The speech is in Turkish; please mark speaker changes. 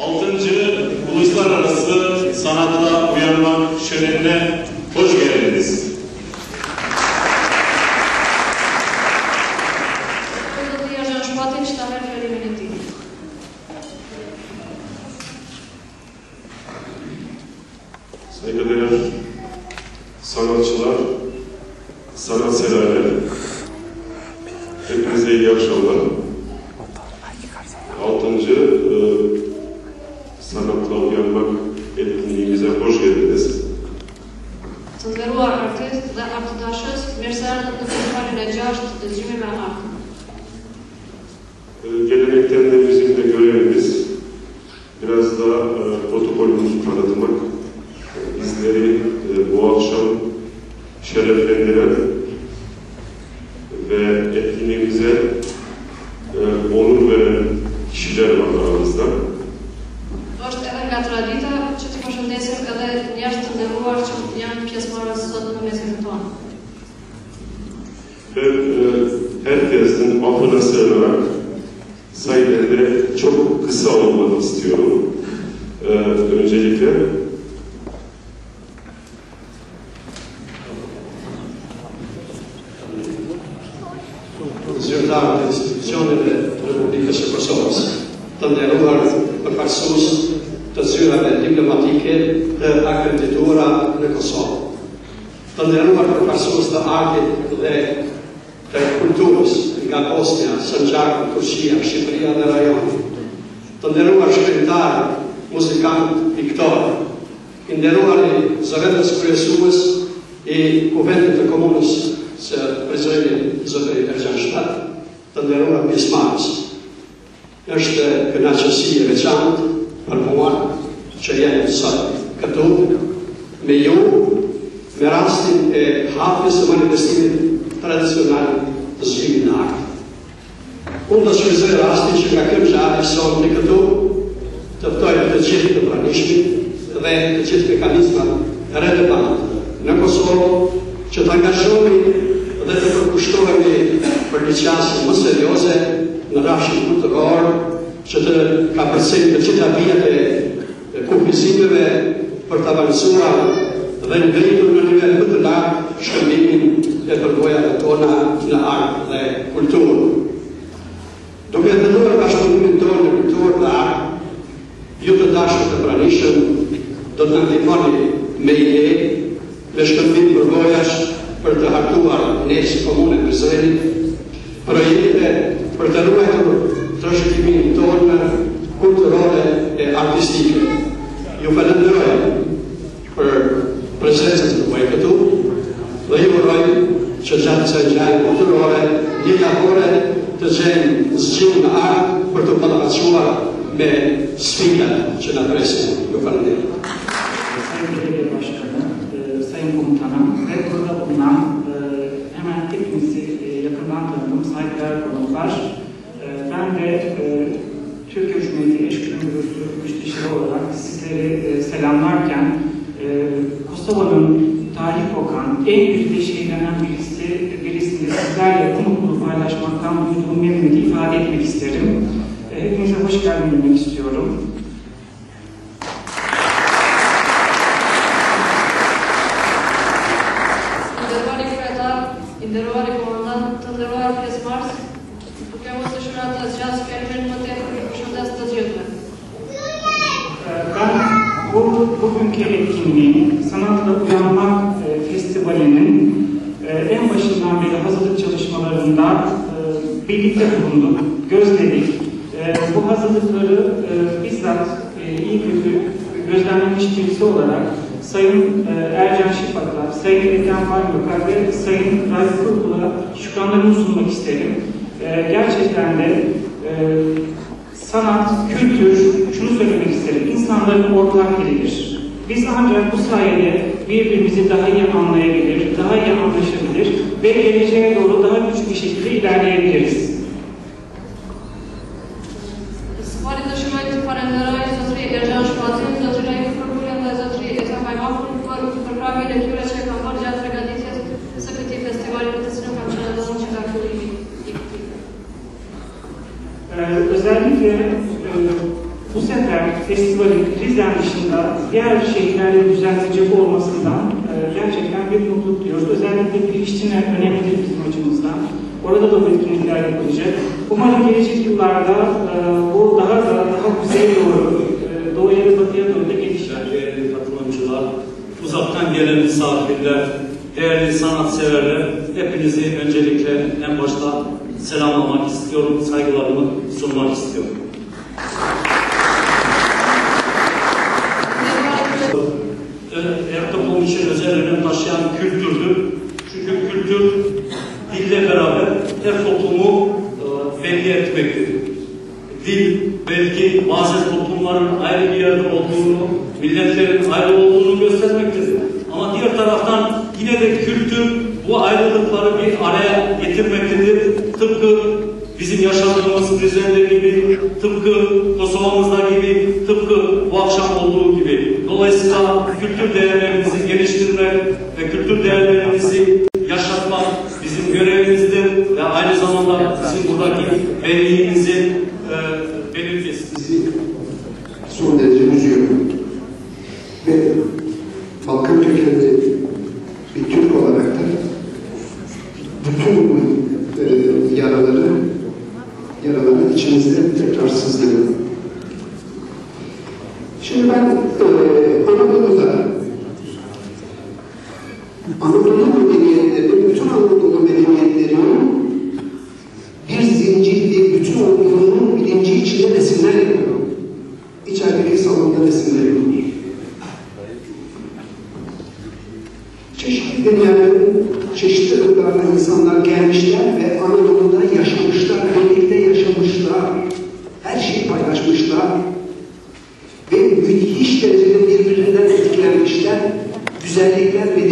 Speaker 1: Altıncı Uluslararası Sanatla Uyanmak Şöleni'ne hoş geldiniz.
Speaker 2: Do të
Speaker 3: gelenekten de bizim de görevimiz biraz da e, protokolümüzü tanıtmak, e, bizleri e, bu akşam şereflendiren ve etkinliğimize onur veren kişiler var aramızda.
Speaker 2: Përshëndesim edhe njerëz të nderuar që janë pjesëmarrës sot në mesin tonë.
Speaker 3: Ben e, herkesin affına sığınarak sayılarda çok kısa olmanı istiyorum. E, öncelikle
Speaker 4: zyrtarë të institucioneve të Republikës së Kosovës, të nderuar përfaqësues të diplomatike të akredituara në Kosovë, të nderuar përfaqësues të artit dhe të kulturës nga Bosnia, Sanxhaku, Turqia, Shqipëria dhe rajoni, të nderuar shkrimtarë, muzikantë, piktorë, i nderuari zëvendës kryesues i kuvendit të komunës së prezëri zotëri Ergjan Shtat, të nderuar pjesëmarrës. Është kënaqësi e veçantë për mua që jam sot këtu me ju me rastin e hapjes së manifestimit tradicional të zgjimit në art. Unë do shfrytëzoj rastin që nga kjo gjatë sot në këtu të ftoj të gjithë të pranishmit dhe të gjithë mekanizmat relevant në Kosovë që të angazhohemi dhe të përkushtohemi për një qasje më serioze në rafshin kulturor që të ka përcejnë të gjitha vijat e kufisimeve për të avancuar dhe ngritur në nivel më të lartë shkëmbimin e përvojave tona në art dhe kulturë. Duke të duar bashkëpunimin tonë në kulturë dhe art, ju të dashur të pranishëm do të ndihmoni me ide, me shkëmbim përvojash për të hartuar ne si komune Prizreni, projekte për të ruajtur trashëgimin tonë kulturore e artistike. Ju falenderoj për prezencën tuaj këtu dhe ju uroj që gjatë kësaj ngjarje sfidat që na presin. Ju falenderoj.
Speaker 5: Sayın Belediye e, Sayın Komutanım ve burada bulunan e, hemen hepinizi e. E, ben de e, Türkiye Cumhuriyeti Eşgüdüm Müdürlüğü Müsteşarı olarak sizleri selamlarken e, tarih kokan en güzide şehirlerinden birisi, birisinde sizlerle bu mutluluğu paylaşmaktan duyduğum memnuniyeti ifade etmek isterim. E, hepinize hoş geldin demek istiyorum.
Speaker 2: Nderuari komandant, nderuar pjesëmarrës, duke mos dëshiruar të zgjas fjalimin më tepër, gjithëve.
Speaker 5: Ben bu bugünkü etkinliğin Sanatla Uyanmak e, Festivali'nin e, en başından beri hazırlık çalışmalarında e, birlikte bulunduk, gözledik. E, bu hazırlıkları e, bizzat e, iyi kötü gözlemlemiş birisi olarak Sayın e, Ercan Şifak'a, Sayın Ekrem Baybakar ve Sayın Raif Kurkul'a şükranlarımı sunmak isterim. E, gerçekten de e, sanat, kültür, şunu söylemek isterim, insanların ortak dilidir. Biz ancak bu sayede birbirimizi daha iyi anlayabilir, daha iyi anlaşabilir ve geleceğe doğru daha güçlü bir şekilde ilerleyebiliriz. Rize'nin dışında diğer şehirlerde düzenlenecek olmasından e, gerçekten bir mutluluk duyuyoruz. Özellikle Priştine önemlidir bizim açımızdan. Orada da bu etkinlikler yapılacak. Umarım gelecek yıllarda e, bu daha da daha kuzeye doğru, e, doğuya ve batıya doğru da gelişir.
Speaker 6: Değerli katılımcılar, uzaktan gelen misafirler, değerli sanatseverler, hepinizi öncelikle en başta selamlamak istiyorum, saygılarımı sunmak istiyorum. Ee, Ertuğrul için özel önem taşıyan kültürdür. Çünkü kültür dille beraber her toplumu e, belli etmektir. Dil belki bazı toplumların ayrı bir yerde olduğunu, milletlerin ayrı olduğunu göstermektedir. Ama diğer taraftan yine de kültür bu ayrılıkları bir araya getirmektedir. Tıpkı bizim yaşadığımız Rize'de gibi, tıpkı Kosova'mızda gibi, tıpkı bu akşam olduğu gibi. Dolayısıyla kültür değerlerimizi geliştirmek ve kültür değerlerimizi yaşatmak bizim görevimizdir ve aynı zamanda bizim buradaki benliğimizin e, belirgesidir.
Speaker 7: son derece üzüyor. Ve Balkan kökenli bir Türk olarak da Çeşitli dünyaların çeşitli ırklarına insanlar gelmişler ve Anadolu'da yaşamışlar, birlikte yaşamışlar. Her şeyi paylaşmışlar. Ve müthiş derecede birbirinden etkilenmişler. Güzellikler ve